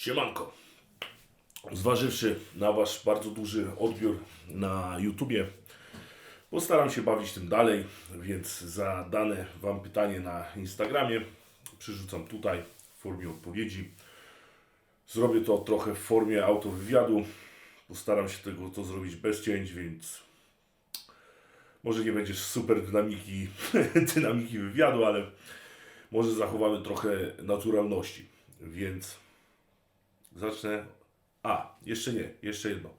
Siemanko. Zważywszy na Wasz bardzo duży odbiór na YouTubie, postaram się bawić tym dalej, więc zadane Wam pytanie na Instagramie przyrzucam tutaj w formie odpowiedzi. Zrobię to trochę w formie autowywiadu. Postaram się tego to zrobić bez cięć, więc może nie będzie super dynamiki, dynamiki wywiadu, ale może zachowamy trochę naturalności. Więc zacznę. A, jeszcze nie, jeszcze jedno.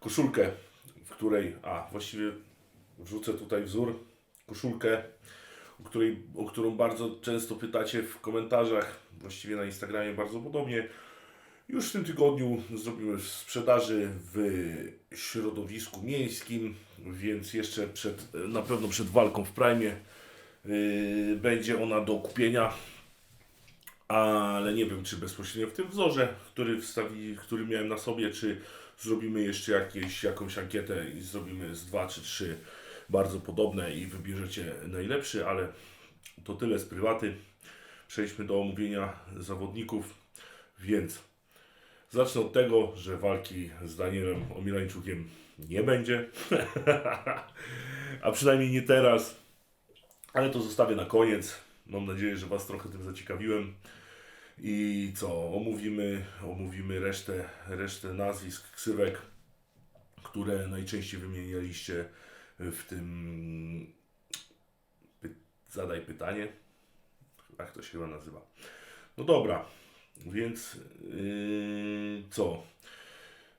Koszulkę, w której. A, właściwie wrzucę tutaj wzór. Koszulkę, o, której, o którą bardzo często pytacie w komentarzach, właściwie na Instagramie bardzo podobnie. Już w tym tygodniu zrobimy sprzedaży w środowisku miejskim, więc jeszcze przed, na pewno przed walką w Prime yy, będzie ona do kupienia ale nie wiem, czy bezpośrednio w tym wzorze, który, wstawi, który miałem na sobie, czy zrobimy jeszcze jakieś, jakąś ankietę i zrobimy z dwa czy trzy bardzo podobne i wybierzecie najlepszy, ale to tyle z prywaty. Przejdźmy do omówienia zawodników, więc zacznę od tego, że walki z Danielem Omilańczukiem nie będzie, a przynajmniej nie teraz, ale to zostawię na koniec. Mam nadzieję, że Was trochę tym zaciekawiłem. I co? Omówimy, omówimy resztę, resztę nazwisk, ksywek, które najczęściej wymienialiście w tym. Py... Zadaj pytanie. Tak to się chyba nazywa. No dobra, więc yy, co?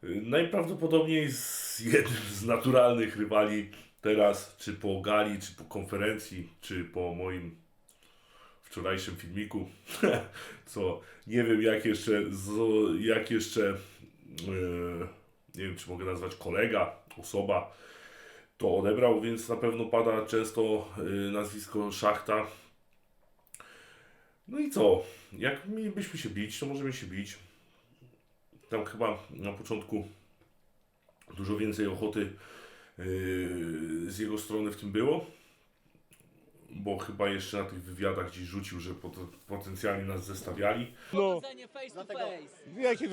Yy, Najprawdopodobniej z jednym z naturalnych rywali teraz, czy po gali, czy po konferencji, czy po moim wczorajszym filmiku, co nie wiem jak jeszcze, jak jeszcze, e, nie wiem czy mogę nazwać kolega, osoba to odebrał, więc na pewno pada często e, nazwisko Szachta. No i co? Jak mielibyśmy się bić, to możemy się bić. Tam chyba na początku dużo więcej ochoty e, z jego strony w tym było bo chyba jeszcze na tych wywiadach gdzieś rzucił, że pot- potencjalnie nas zestawiali. No, Powodzenie face to face. jakie...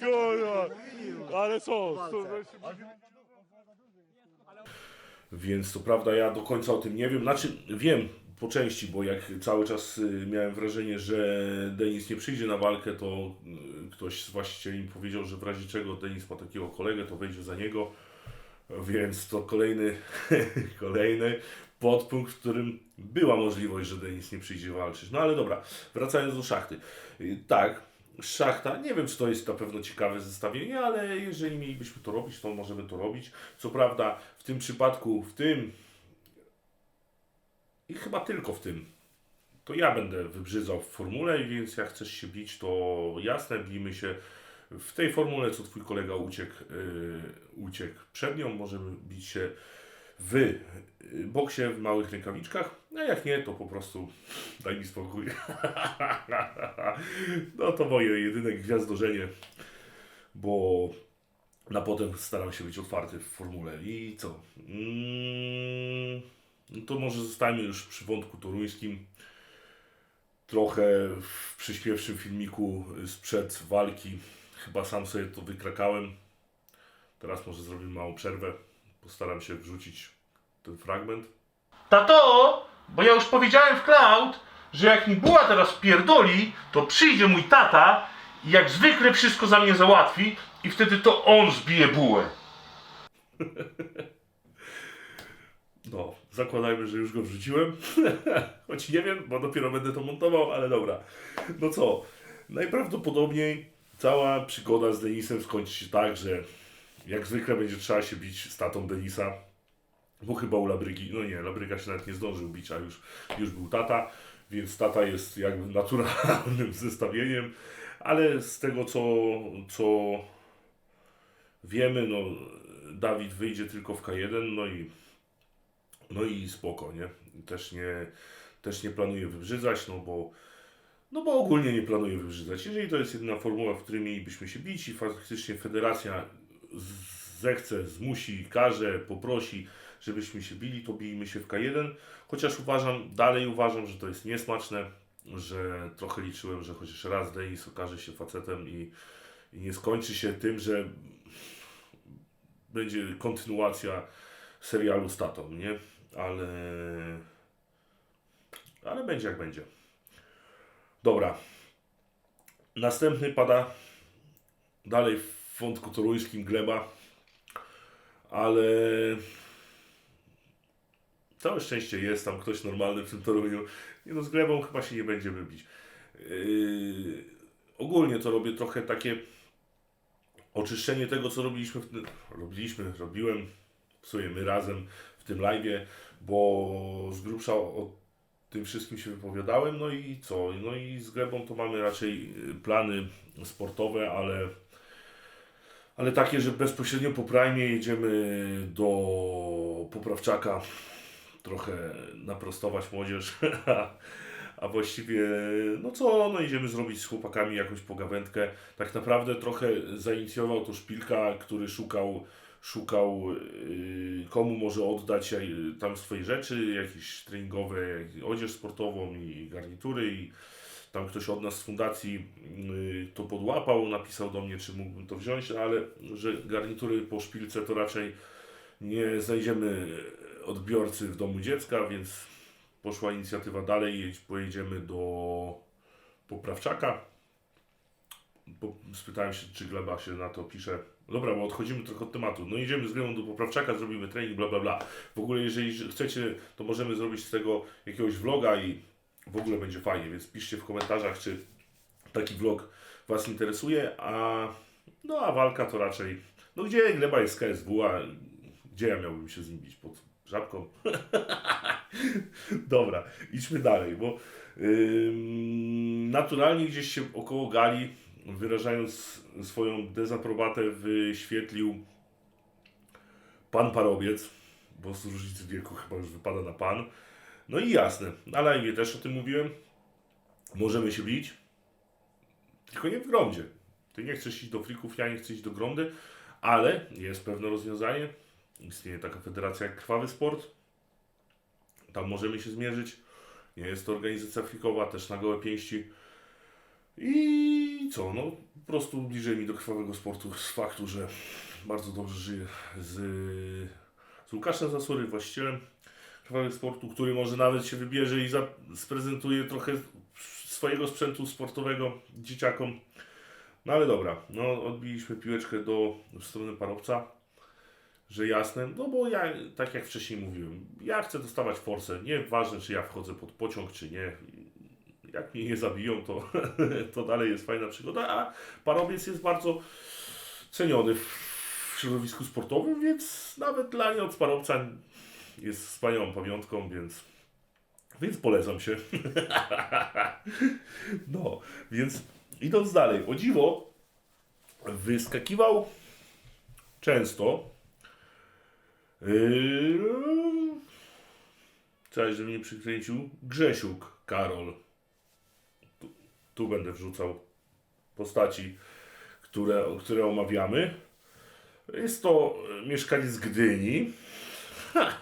Kurwa, ale co? co Więc to prawda, ja do końca o tym nie wiem. Znaczy, wiem po części, bo jak cały czas y, miałem wrażenie, że Denis nie przyjdzie na walkę, to y, ktoś z właścicieli mi powiedział, że w razie czego Denis ma takiego kolegę, to wejdzie za niego. Więc to kolejny, kolejny podpunkt, w którym była możliwość, że Denis nie przyjdzie walczyć. No ale dobra, wracając do szachty. Tak, szachta, nie wiem czy to jest na pewno ciekawe zestawienie, ale jeżeli mielibyśmy to robić, to możemy to robić. Co prawda w tym przypadku, w tym i chyba tylko w tym, to ja będę wybrzydzał w formule, więc jak chcesz się bić, to jasne, bijmy się w tej formule, co twój kolega uciekł, yy, uciekł przed nią, możemy bić się w yy, boksie, w małych rękawiczkach, a jak nie, to po prostu daj mi spokój. no to moje jedyne gwiazdorzenie, bo na potem staram się być otwarty w formule. I co? Mm, no to może zostańmy już przy wątku toruńskim. Trochę w przyspiewszym filmiku sprzed walki chyba sam sobie to wykrakałem. Teraz może zrobimy małą przerwę. Postaram się wrzucić ten fragment. Tato, bo ja już powiedziałem w Cloud, że jak mi buła teraz pierdoli, to przyjdzie mój tata i jak zwykle wszystko za mnie załatwi i wtedy to on zbije bułę. No, zakładajmy, że już go wrzuciłem. Choć nie wiem, bo dopiero będę to montował, ale dobra. No co? Najprawdopodobniej cała przygoda z Denisem skończy się tak, że jak zwykle będzie trzeba się bić z tatą Denisa. Bo chyba u Labrygi, no nie, Labryga się nawet nie zdążył bić, a już, już był tata, więc tata jest jakby naturalnym zestawieniem, ale z tego co, co wiemy, no Dawid wyjdzie tylko w K1, no i no i spoko, nie? Też nie, też nie planuję wybrzydzać, no bo, no bo ogólnie nie planuję wybrzydzać. Jeżeli to jest jedyna formuła, w której mielibyśmy się bić i faktycznie federacja zechce, zmusi, każe, poprosi, żebyśmy się bili, to bijmy się w K1. Chociaż uważam, dalej uważam, że to jest niesmaczne, że trochę liczyłem, że chociaż raz Denis okaże się facetem i, i nie skończy się tym, że będzie kontynuacja serialu z tatą, nie? Ale, ale będzie jak będzie. Dobra. Następny pada dalej w wątku toruńskim Gleba, ale całe szczęście jest tam ktoś normalny w tym Toruniu. Nie no, z Glebą chyba się nie będziemy bić. Yy, ogólnie to robię trochę takie oczyszczenie tego, co robiliśmy, w tym, robiliśmy, robiłem w sumie my razem w tym live'ie, bo z grubsza o tym wszystkim się wypowiadałem, no i co? No i z Glebą to mamy raczej y, plany sportowe, ale ale takie, że bezpośrednio po Prime jedziemy do Poprawczaka trochę naprostować młodzież, a właściwie no co, no idziemy zrobić z chłopakami jakąś pogawędkę. Tak naprawdę trochę zainicjował to Szpilka, który szukał szukał yy, komu może oddać yy, tam swoje rzeczy, jakieś treningowe, odzież sportową i garnitury i tam ktoś od nas z fundacji yy, to podłapał, napisał do mnie, czy mógłbym to wziąć, ale że garnitury po szpilce to raczej nie znajdziemy odbiorcy w domu dziecka, więc poszła inicjatywa dalej, pojedziemy do Poprawczaka. Spytałem się, czy Gleba się na to pisze. Dobra, bo odchodzimy trochę od tematu. No idziemy z Glebą do Poprawczaka, zrobimy trening, bla bla bla. W ogóle jeżeli chcecie, to możemy zrobić z tego jakiegoś vloga i w ogóle będzie fajnie, więc piszcie w komentarzach, czy taki vlog Was interesuje, a no a walka to raczej, no gdzie Gleba jest z KSW, a gdzie ja miałbym się z nim bić? Pod żabką? Dobra, idźmy dalej, bo ym, naturalnie gdzieś się około gali, wyrażając swoją dezaprobatę, wyświetlił pan parobiec, bo z różnicy wieku chyba już wypada na pan. No i jasne, na live też o tym mówiłem. Możemy się bić, tylko nie w gromdzie. Ty nie chcesz iść do frików, ja nie chcę iść do gromdy, ale jest pewne rozwiązanie. Istnieje taka federacja jak Krwawy Sport. Tam możemy się zmierzyć. Nie jest to organizacja frikowa, też na gołe pięści. I co, no po prostu bliżej mi do krwawego sportu z faktu, że bardzo dobrze żyję z, z Łukaszem Zasury, właścicielem krwawego sportu, który może nawet się wybierze i za, sprezentuje trochę swojego sprzętu sportowego dzieciakom. No ale dobra, no odbiliśmy piłeczkę do w stronę parowca, że jasne, no bo ja, tak jak wcześniej mówiłem, ja chcę dostawać forsę, nieważne czy ja wchodzę pod pociąg czy nie, jak mnie nie zabiją, to, to dalej jest fajna przygoda, a parowiec jest bardzo ceniony w, środowisku sportowym, więc nawet dla mnie od parowca jest wspaniałą pamiątką, więc, więc polecam się. no, więc idąc dalej, o dziwo, wyskakiwał często yy, Cześć, że mnie przykręcił Grzesiuk Karol. Tu, będę wrzucał postaci, które, które omawiamy. Jest to e, mieszkaniec Gdyni.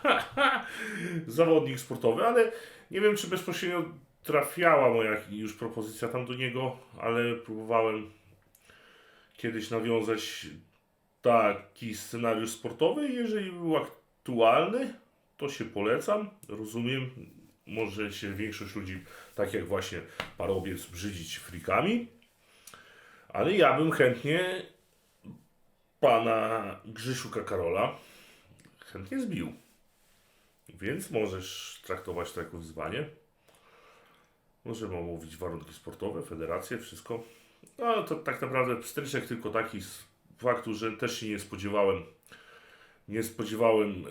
Zawodnik sportowy, ale nie wiem, czy bezpośrednio trafiała moja już propozycja tam do niego, ale próbowałem kiedyś nawiązać taki scenariusz sportowy. Jeżeli był aktualny, to się polecam. Rozumiem, może się większość ludzi, tak jak właśnie parowiec, brzydzić frikami, ale ja bym chętnie pana Grzesiuka Karola chętnie zbił. Więc możesz traktować to jako wyzwanie. Możemy omówić warunki sportowe, federacje, wszystko. No to tak naprawdę pstryczek tylko taki z faktu, że też się nie spodziewałem nie spodziewałem yy,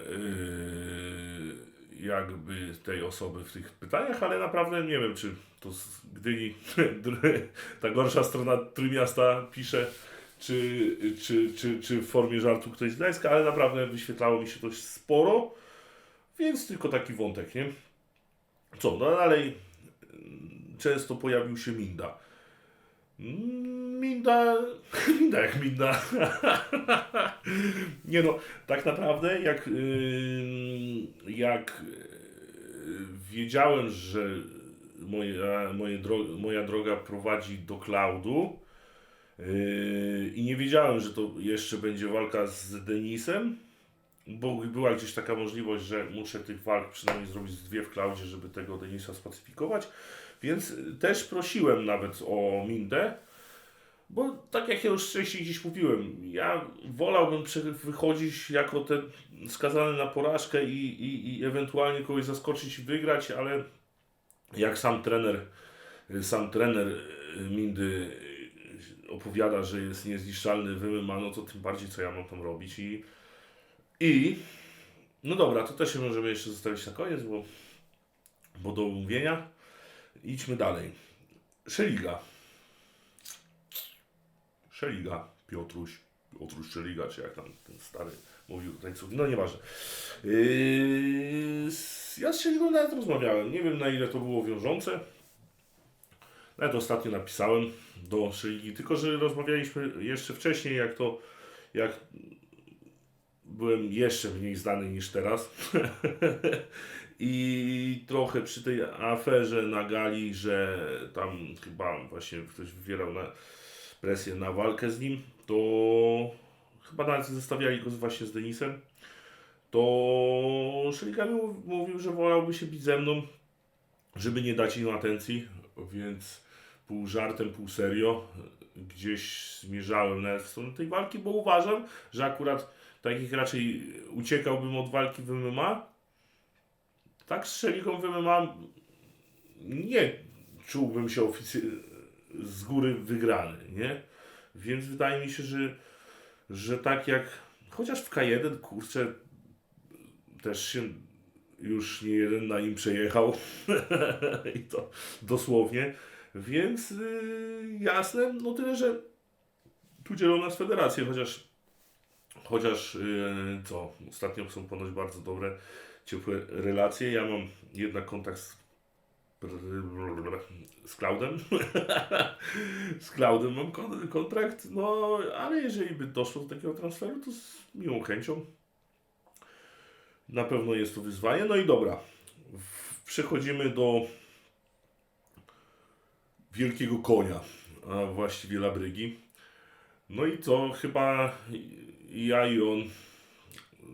jakby tej osoby w tych pytaniach, ale naprawdę nie wiem, czy to z Gdyni ta gorsza strona Trójmiasta pisze, czy, czy, czy, czy w formie żartu ktoś z Gdańska, ale naprawdę wyświetlało mi się dość sporo, więc tylko taki wątek, nie? Co, no dalej często pojawił się Minda. Mm, Minda, Minda jak Minda. Nie no, tak naprawdę jak, jak yy, wiedziałem, że moja, moje dro moja droga prowadzi do cloudu. Yy, I nie wiedziałem, że to jeszcze będzie walka z Denisem, bo była gdzieś taka możliwość, że muszę tych walk przynajmniej zrobić z dwie w cloudzie, żeby tego Denisa spacyfikować. Więc też prosiłem nawet o Mindę, bo tak jak ja już wcześniej gdzieś mówiłem, ja wolałbym wychodzić jako ten skazany na porażkę i, i, i ewentualnie kogoś zaskoczyć i wygrać, ale jak sam trener, sam trener Mindy opowiada, że jest niezniszczalny w no to tym bardziej co ja mam tam robić i i no dobra, to też się możemy jeszcze zostawić na koniec, bo, bo do umówienia. Idźmy dalej. Szeliga. Szeliga. Piotruś. Piotruś Szeliga, czy jak tam ten stary mówił tutaj co. No nieważne. Yy, ja z Szeligą nawet rozmawiałem. Nie wiem na ile to było wiążące. Nawet ostatnio napisałem do Szeligi, tylko że rozmawialiśmy jeszcze wcześniej, jak to jak byłem jeszcze mniej znany niż teraz. I trochę przy tej aferze na gali, że tam chyba właśnie ktoś wywierał na presję na walkę z nim, to chyba nawet zestawiali go właśnie z Denisem. To Szeliga mi mów- mówił, że wolałby się bić ze mną, żeby nie dać im atencji, więc pół żartem, pół serio gdzieś zmierzałem w stronę tej walki, bo uważam, że akurat tak jak raczej uciekałbym od walki w MMA, tak z Szeligą w MMA nie czułbym się oficy- z góry wygrany, nie? Więc wydaje mi się, że, że tak jak chociaż w K1, kurczę, też się już nie jeden na nim przejechał i to dosłownie, więc yy, jasne, no tyle, że tu dzielą nas federacje, chociaż Chociaż yy, co, ostatnio są ponoć bardzo dobre, ciepłe relacje. Ja mam jednak kontakt z, z Cloudem. z Cloudem mam kon- kontrakt, no ale jeżeli by doszło do takiego transferu, to z miłą chęcią. Na pewno jest to wyzwanie. No i dobra, przechodzimy do wielkiego konia, a właściwie labrygi. No i to chyba ja i on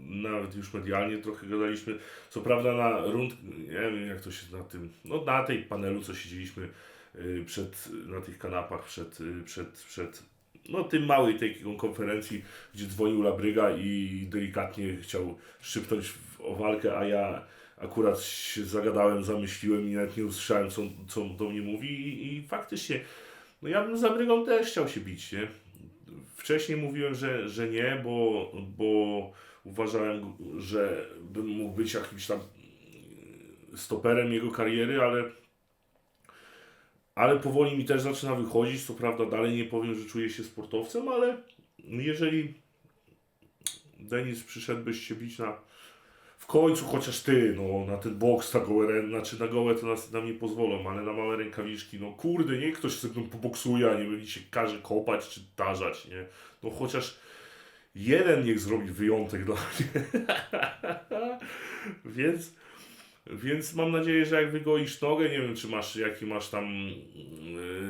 nawet już medialnie trochę gadaliśmy. Co prawda na rund, nie wiem jak to się na tym, no na tej panelu co siedzieliśmy y, przed, na tych kanapach przed, y, przed, przed no tym małej tej konferencji, gdzie dzwonił Labryga i delikatnie chciał szybnąć w- o walkę, a ja akurat się zagadałem, zamyśliłem i nawet nie usłyszałem co, co do mnie mówi i, i faktycznie no ja bym z Labrygą też chciał się bić, nie? Wcześniej mówiłem, że, że nie, bo, bo uważałem, że bym mógł być jakimś tam stoperem jego kariery, ale, ale powoli mi też zaczyna wychodzić. Co prawda, dalej nie powiem, że czuję się sportowcem, ale jeżeli Denis przyszedłbyś się bić na w końcu chociaż ty, no na ten boks, na gołe, znaczy na gołe to nas, nam nie pozwolą, ale na małe rękawiczki, no kurde, niech ktoś ze mną poboksuje, a nie będzie się każe kopać czy tarzać, nie? No chociaż jeden niech zrobi wyjątek dla mnie. więc, więc mam nadzieję, że jak wygoisz nogę, nie wiem czy masz, jaki masz tam,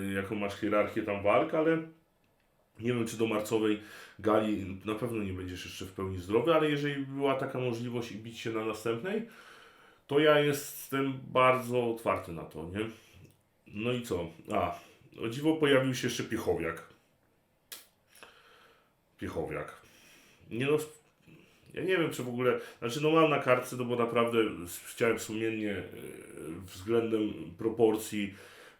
yy, jaką masz hierarchię tam walk, ale nie wiem czy do marcowej gali na pewno nie będziesz jeszcze w pełni zdrowy, ale jeżeli była taka możliwość i bić się na następnej, to ja jestem bardzo otwarty na to, nie? No i co? A, o dziwo pojawił się jeszcze Piechowiak. Piechowiak. Nie no, ja nie wiem czy w ogóle, znaczy no mam na kartce, no bo naprawdę chciałem sumiennie e, względem proporcji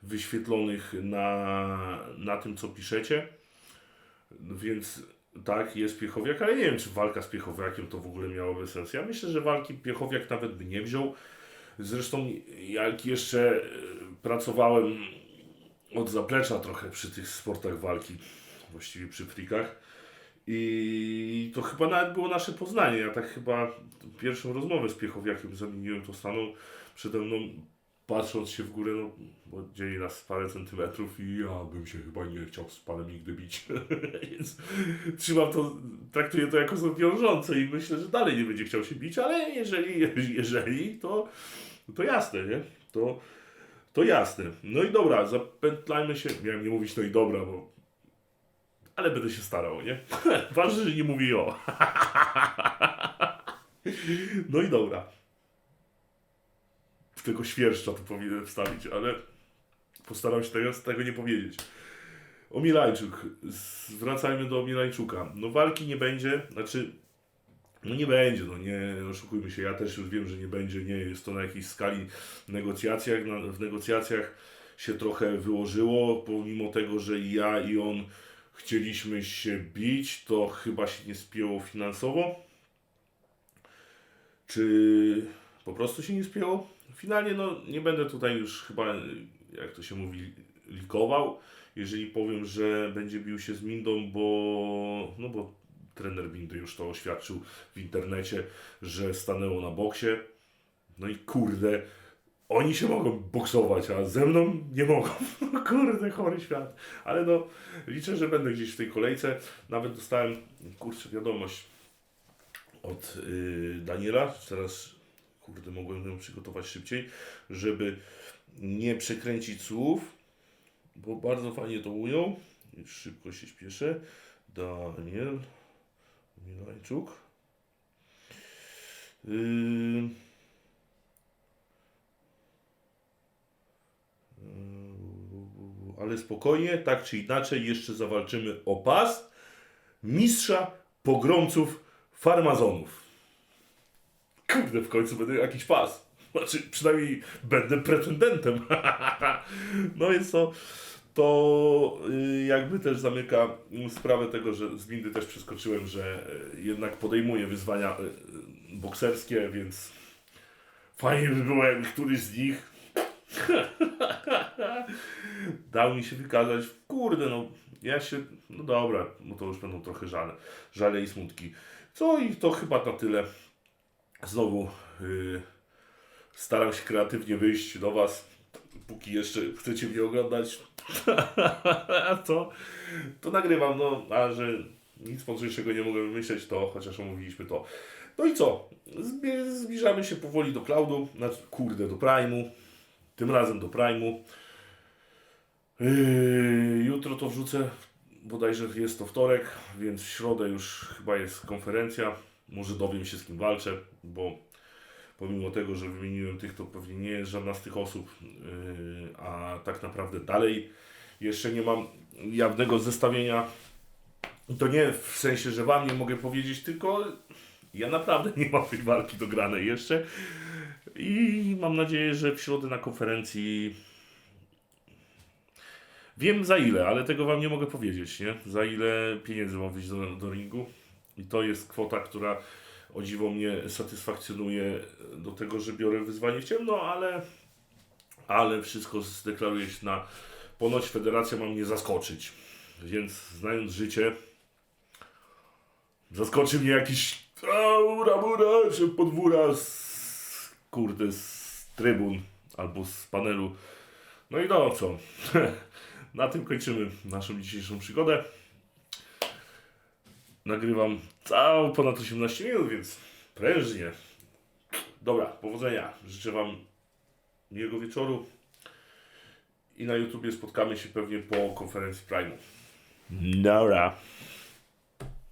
wyświetlonych na, na tym co piszecie, więc tak, jest Piechowiak, ale nie wiem, czy walka z Piechowiakiem to w ogóle miałoby sens. Ja myślę, że walki Piechowiak nawet by nie wziął. Zresztą, jak jeszcze e, pracowałem od zaplecza trochę przy tych sportach walki, właściwie przy frikach, i to chyba nawet było nasze poznanie. Ja tak chyba pierwszą rozmowę z Piechowiakiem zamieniłem, to stanął przede mną, patrząc się w górę, no, bo dzieli nas parę centymetrów i ja bym się chyba nie chciał z panem nigdy bić. Więc trzymam to, traktuję to jako wiążące i myślę, że dalej nie będzie chciał się bić, ale jeżeli, jeżeli, to, to jasne, nie? To, To jasne. No i dobra, zapętlajmy się. Miałem nie mówić no i dobra, bo. Ale będę się starał, nie? Ważne, że nie mówię o. no i dobra. Tego świerszcza tu powinienem wstawić, ale postaram się tego, tego nie powiedzieć. Omilajczuk. Wracajmy do Omilajczuka. No walki nie będzie, znaczy no nie będzie, no nie oszukujmy się, ja też już wiem, że nie będzie, nie jest to na jakiejś skali negocjacjach, na, w negocjacjach się trochę wyłożyło, pomimo tego, że i ja i on chcieliśmy się bić, to chyba się nie spięło finansowo. Czy po prostu się nie spięło? Finalnie no nie będę tutaj już chyba, jak to się mówi, likował, jeżeli powiem, że będzie bił się z Mindą, bo no bo trener Windy już to oświadczył w internecie, że stanęło na boksie. No i kurde, oni się mogą boksować, a ze mną nie mogą. kurde, chory świat. Ale no, liczę, że będę gdzieś w tej kolejce. Nawet dostałem, kurczę, wiadomość od yy, Daniela. Teraz, kurde, mogłem ją przygotować szybciej, żeby nie przekręcić słów, bo bardzo fajnie to ujął. Już szybko się śpieszę. Daniel Milajczuk. Yy... Ale spokojnie, tak czy inaczej, jeszcze zawalczymy o pas mistrza pogromców farmazonów. Kurde, w końcu będę jakiś pas. Znaczy, przynajmniej będę pretendentem. no więc to, to y, jakby też zamyka sprawę tego, że z windy też przeskoczyłem, że y, jednak podejmuję wyzwania y, bokserskie, więc fajnie by było, jakby któryś z nich dał mi się wykazać. Kurde, no ja się, no dobra, no to już będą trochę żale, żale i smutki. Co i to chyba na tyle. Znowu y, staram się kreatywnie wyjść do Was, póki jeszcze chcecie mnie oglądać. to, to nagrywam, no, a że nic mądrzejszego nie mogłem wymyśleć, to chociaż omówiliśmy to. No i co? Zbliżamy się powoli do cloudu, znaczy, kurde, do Prime'u. Tym razem do Prime'u. Yy, jutro to wrzucę, bodajże jest to wtorek, więc w środę już chyba jest konferencja. Może dowiem się z kim walczę, bo pomimo tego, że wymieniłem tych, to pewnie nie jest żadna z tych osób, yy, a tak naprawdę dalej jeszcze nie mam jawnego zestawienia. To nie w sensie, że Wam nie mogę powiedzieć, tylko ja naprawdę nie mam tej walki dogranej jeszcze. I mam nadzieję, że w środę na konferencji wiem za ile, ale tego Wam nie mogę powiedzieć, nie? Za ile pieniędzy mam wyjść do, do ringu. I to jest kwota, która o dziwo mnie satysfakcjonuje do tego, że biorę wyzwanie w ciemno, ale, ale wszystko zdeklaruję się na ponoć federacja ma mnie zaskoczyć. Więc znając życie, zaskoczy mnie jakiś aura, czy podwóra z, kurde, z trybun albo z panelu. No i no co? Na tym kończymy naszą dzisiejszą przygodę. Nagrywam całą ponad 18 minut, więc prężnie. Dobra, powodzenia. Życzę Wam miłego wieczoru. I na YouTubie spotkamy się pewnie po konferencji Prime'u. Dobra.